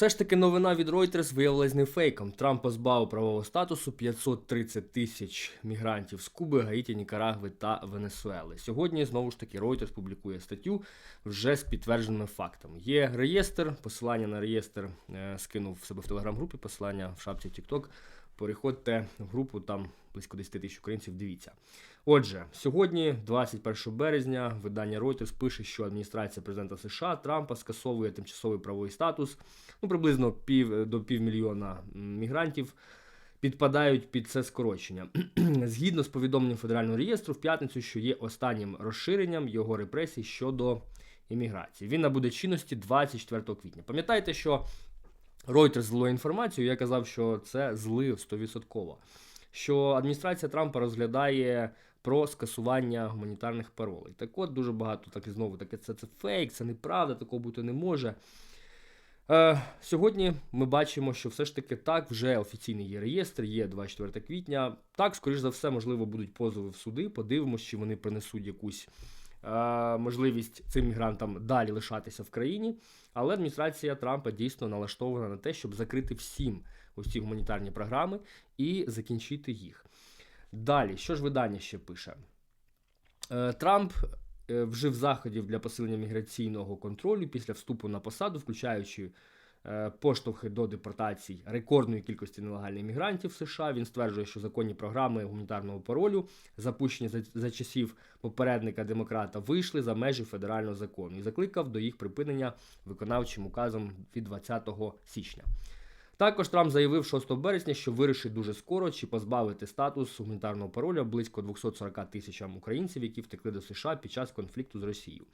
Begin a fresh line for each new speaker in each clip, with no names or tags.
все ж таки новина від Reuters виявилась не фейком. Трамп позбавив правового статусу 530 тисяч мігрантів з Куби, Гаїті, Нікарагви та Венесуели. Сьогодні знову ж таки Reuters публікує статтю вже з підтвердженими фактами. Є реєстр, посилання на реєстр е, скинув в себе в телеграм-групі, посилання в шапці TikTok. Переходьте в групу, там близько 10 тисяч українців. Дивіться. Отже, сьогодні, 21 березня, видання Reuters пише, що адміністрація президента США Трампа скасовує тимчасовий правовий статус. Ну, приблизно пів до півмільйона мігрантів підпадають під це скорочення. Згідно з повідомленням Федерального реєстру, в п'ятницю, що є останнім розширенням його репресій щодо імміграції. Він набуде чинності 24 квітня. Пам'ятайте, що Reuters зло інформацію, я казав, що це злив 100%. Що адміністрація Трампа розглядає про скасування гуманітарних паролей. Так от дуже багато так і знову таке, це, це фейк, це неправда, такого бути не може. Е, сьогодні ми бачимо, що все ж таки так, вже офіційний є реєстр, є 24 квітня. Так, скоріш за все, можливо, будуть позови в суди. Подивимось, чи вони принесуть якусь можливість цим мігрантам далі лишатися в країні. Але адміністрація Трампа дійсно налаштована на те, щоб закрити всім усі гуманітарні програми і закінчити їх. Далі, що ж видання ще пише? Е, Трамп е, вжив заходів для посилення міграційного контролю після вступу на посаду, включаючи е, поштовхи до депортацій рекордної кількості нелегальних мігрантів в США. Він стверджує, що законні програми гуманітарного паролю, запущені за, за часів попередника демократа, вийшли за межі федерального закону і закликав до їх припинення виконавчим указом від 20 січня. Також Трамп заявив 6 березня, що вирішить дуже скоро чи позбавити статус гуманітарного пароля близько 240 тисячам українців, які втекли до США під час конфлікту з Росією.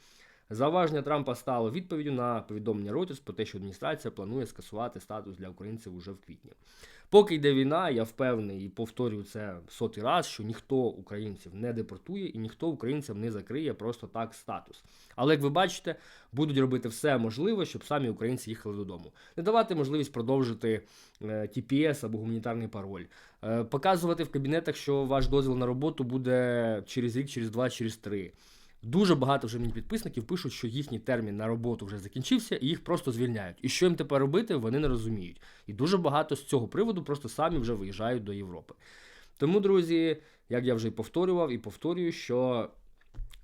Зауваження Трампа стало відповіддю на повідомлення Reuters про те, що адміністрація планує скасувати статус для українців уже в квітні. Поки йде війна, я впевнений і повторюю це сотий раз, що ніхто українців не депортує і ніхто українцям не закриє просто так статус. Але як ви бачите, будуть робити все можливе, щоб самі українці їхали додому. Не давати можливість продовжити е, TPS або гуманітарний пароль, е, показувати в кабінетах, що ваш дозвіл на роботу буде через рік, через два, через три. Дуже багато вже мені підписників пишуть, що їхній термін на роботу вже закінчився, і їх просто звільняють. І що їм тепер робити, вони не розуміють. І дуже багато з цього приводу просто самі вже виїжджають до Європи. Тому, друзі, як я вже і повторював і повторюю, що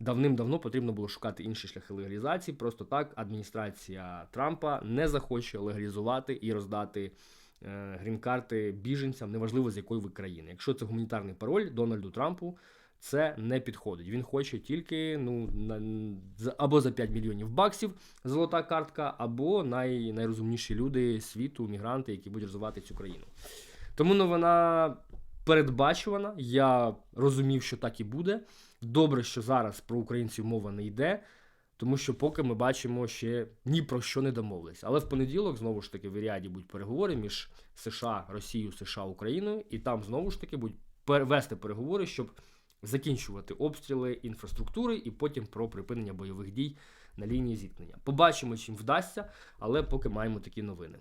давним-давно потрібно було шукати інші шляхи легалізації. Просто так адміністрація Трампа не захоче легалізувати і роздати е, грін-карти біженцям, неважливо з якої ви країни. Якщо це гуманітарний пароль Дональду Трампу, це не підходить. Він хоче тільки ну або за 5 мільйонів баксів золота картка, або най, найрозумніші люди світу, мігранти, які будуть розвивати цю країну. Тому новина передбачувана. Я розумів, що так і буде. Добре, що зараз про українців мова не йде. Тому що поки ми бачимо ще ні про що не домовились. Але в понеділок знову ж таки в Іріаді будуть переговори між США, Росією, США, Україною, і там знову ж таки будуть вести переговори, щоб закінчувати обстріли інфраструктури і потім про припинення бойових дій на лінії зіткнення. Побачимо, чим вдасться, але поки маємо такі новини.